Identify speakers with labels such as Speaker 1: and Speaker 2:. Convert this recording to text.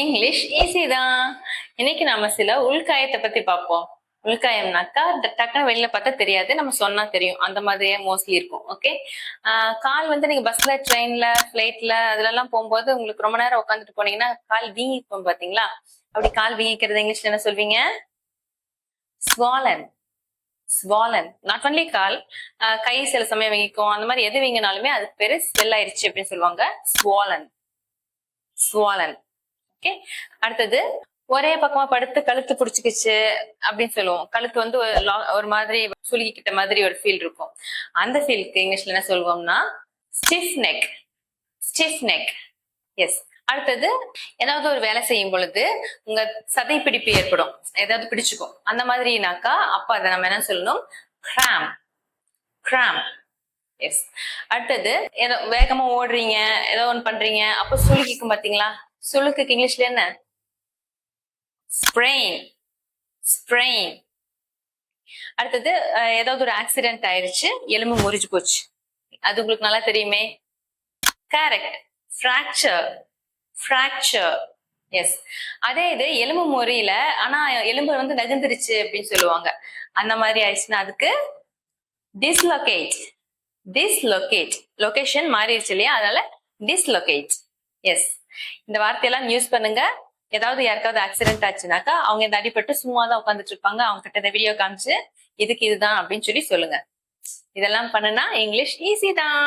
Speaker 1: English easy தான். இன்னைக்கு நம்ம சில உள்காயத்தை பத்தி பார்ப்போம். உள்காயம்னாக்கா டக்குன்னு வெளியில பார்த்தா தெரியாது நம்ம சொன்னா தெரியும். அந்த மாதிரியே மோஸ்ட்லி இருக்கும் ஓகே கால் வந்து நீங்க பஸ்ல ட்ரெயின்ல ஃபிளைட்ல அதுல எல்லாம் போகும்போது உங்களுக்கு ரொம்ப நேரம் உட்காந்துட்டு போனீங்கன்னா கால் வீங்கிப்போம் பாத்தீங்களா அப்படி கால் வீங்கிக்கிறது இங்கிலீஷ்ல என்ன சொல்வீங்க? ஸ்வாலன் ஸ்வாலன் நாட் ஒன்லி கால் கை சில சமயம் வீங்கிக்கும். அந்த மாதிரி எது வீங்கினாலுமே அது பெரு ஸ்வெல் ஆயிடுச்சு அப்படின்னு சொல்லுவாங்க. Swollen swollen okay? அடுத்தது ஒரே பக்கமா படுத்து கழுத்து பிடிச்சிக்கிச்சு அப்படின்னு சொல்லுவோம். கழுத்து வந்து ஒரு மாதிரி சுலுக்கிக்கிட்ட மாதிரி ஒரு ஃபீல் இருக்கும். அந்த ஃபீலுக்கு இங்கிலீஷ்ல என்ன சொல்லுவோம்னா stiff neck stiff neck yes அடுத்தது ஏதாவது ஒரு வேலை செய்யும் பொழுது உங்க சதை பிடிப்பு ஏற்படும். ஏதாவது பிடிச்சுக்கும். அந்த மாதிரினாக்கா அப்ப அதை நம்ம என்ன சொல்லணும்? கிராம் கிராம் எஸ் அடுத்தது ஏதோ வேகமா ஓடுறீங்க ஏதோ ஒன்று பண்றீங்க அப்போ சுழுகிக்கும் பாத்தீங்களா? சுளுக்குக்கு இங்கிலீஷ்ல என்ன? ஸ்ப்ரெயின் ஸ்ப்ரெயின் அடுத்தது ஏதாவது ஒரு ஆக்சிடென்ட் ஆயிருச்சு எலும்பு முறிஞ்சு போச்சு. அது உங்களுக்கு நல்லா தெரியுமே? கரெக்ட் ஃப்ராக்சர் ஃப்ராக்சர் எஸ் அதே இது எலும்பு முறையில ஆனா எலும்பு வந்து நகர்ந்துருச்சு அப்படின்னு சொல்லுவாங்க. அந்த மாதிரி ஆயிடுச்சுன்னா அதுக்கு டிஸ்லொகேட் டிஸ்லொகேட் லொகேஷன் மாறிடுச்சு இல்லையா? அதனால டிஸ்லொகேட் எஸ் இந்த வார்த்தையெல்லாம் யூஸ் பண்ணுங்க. ஏதாவது யாருக்காவது ஆக்சிடென்ட் ஆச்சுனாக்கா அவங்க இந்த அடிபட்டு சும்மா தான் உட்காந்துட்டு இருப்பாங்க அவங்க கிட்ட இந்த வீடியோ காமிச்சு இதுக்கு இதுதான் அப்படின்னு சொல்லி சொல்லுங்க. இதெல்லாம் பண்ணுனா இங்கிலீஷ் ஈஸி தான்.